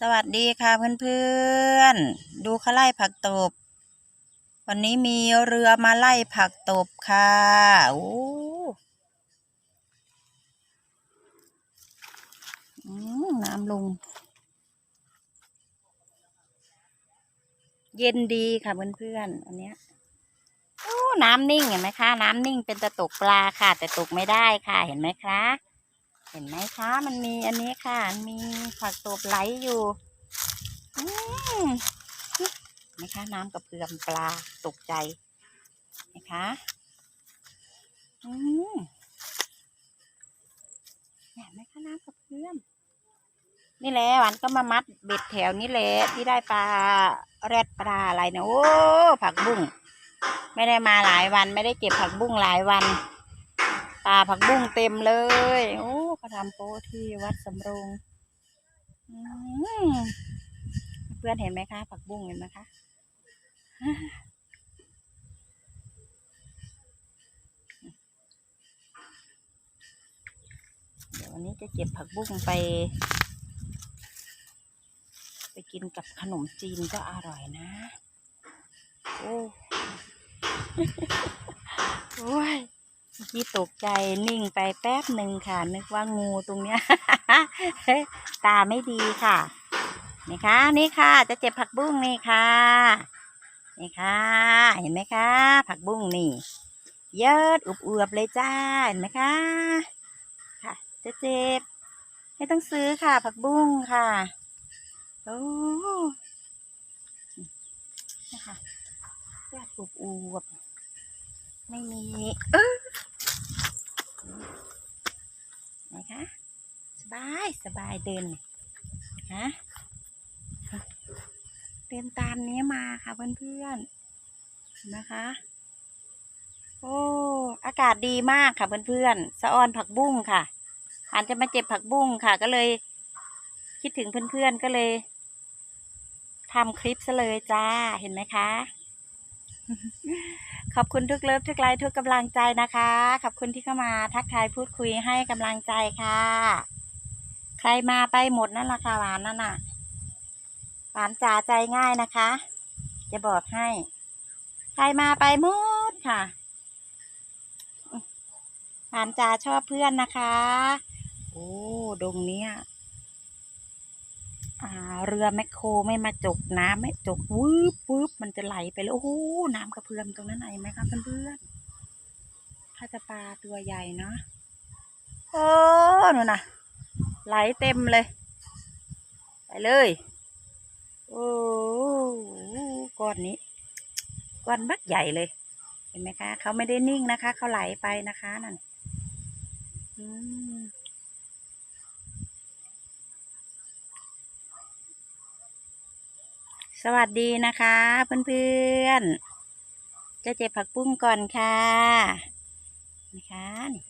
สวัสดีค่ะเพื่อนๆ ดูเขาไล่ผักตบ วันนี้มีเรือมาไล่ผักตบค่ะโอ้อืน้ำลง เย็นดีค่ะเพื่อนๆอันเนี้ยโอ้น้ำนิ่งเห็นไหมคะ น้ำนิ่งเป็นตะตกปลาค่ะ แต่ตกไม่ได้ค่ะเห็นไหมคะ เห็นไหมคะ มันมีอันนี้ค่ะ มีผักตบไหลอยู่อืมนไหมคะน้ำกระเพื่อมปลาตกใจนะคะอืมเห็นไหมคะน้ำกระเพื่อมนี่แหละหวานก็มามัดเบ็ดแถวนี้แหละที่ได้ปลาแรดปลาอะไรนะโอ้ผักบุ้งไม่ได้มาหลายวัน ไม่ได้เก็บผักบุ้งหลายวัน ปลาผักบุ้งเต็มเลยโอ้ เขาทำโป๊ที่วัดสำโรงเพื่อนเห็นไหมคะ ผักบุ้งเห็นไหมคะเดี๋ยววันนี้จะเก็บผักบุ้งไป ไปกินกับขนมจีนก็อร่อยนะ โอ้ โอ้ย กี้ตกใจนิ่งไปแป๊บหนึ่งค่ะ นึกว่างูตรงเนี้ย ตาไม่ดีค่ะ นี่ค่ะ นี่ค่ะ จะเจ็บผักบุ้งนี่ค่ะ นี่ค่ะ เห็นไหมคะ ผักบุ้งนี่ เยอะอุบอวบเลยจ้า เห็นไหมคะ ค่ะ จะเจ็บ ไม่ต้องซื้อค่ะ ผักบุ้งค่ะ โอ้นะคะยอดอุบอวบไม่มี เออะสบายสบายเดินฮะเดินตามนี้มาค่ะเพื่อนๆนนะคะ โอ้อากาศดีมากค่ะเพื่อนๆสะออนผักบุ้งค่ะอันจะมาเจ็บผักบุ้งค่ะ ก็เลย คิดถึงเพื่อนๆก็เลยทำคลิปซะเลยจ้าเห็นไหมคะ ขอบคุณทุกเลิฟทุกไลค์ทุกกำลังใจนะคะ ขอบคุณที่เข้ามาทักทายพูดคุยให้กำลังใจค่ะ ใครมาไปหมดนั่นละค่ะหวานนั่นน่ะหวานจ๋าใจง่ายนะคะ จะบอกให้ ใครมาไปหมดค่ะหวานจ๋าชอบเพื่อนนะคะ โอ้ดงเนี้ย เรือแมคโครไม่มาจกน้ำไม่จกวืบวืบมันจะไหลไปแล้วโอ้โหน้ำกระเพื่อมตรงนั้นไหนไหมคะเพื่อนๆถ้าจะปลาตัวใหญ่เนาะโอ้นู่นน่ะไหลเต็มเลย ไปเลยโอ้ก้อนนี้ก้อนบักใหญ่เลย เห็นไหมคะเขาไม่ได้นิ่งนะคะเขาไหลไปนะคะนั่นอืม สวัสดีนะคะเพื่อนๆจะเจ็บผักปุ้งก่อนค่ะนะคะนี่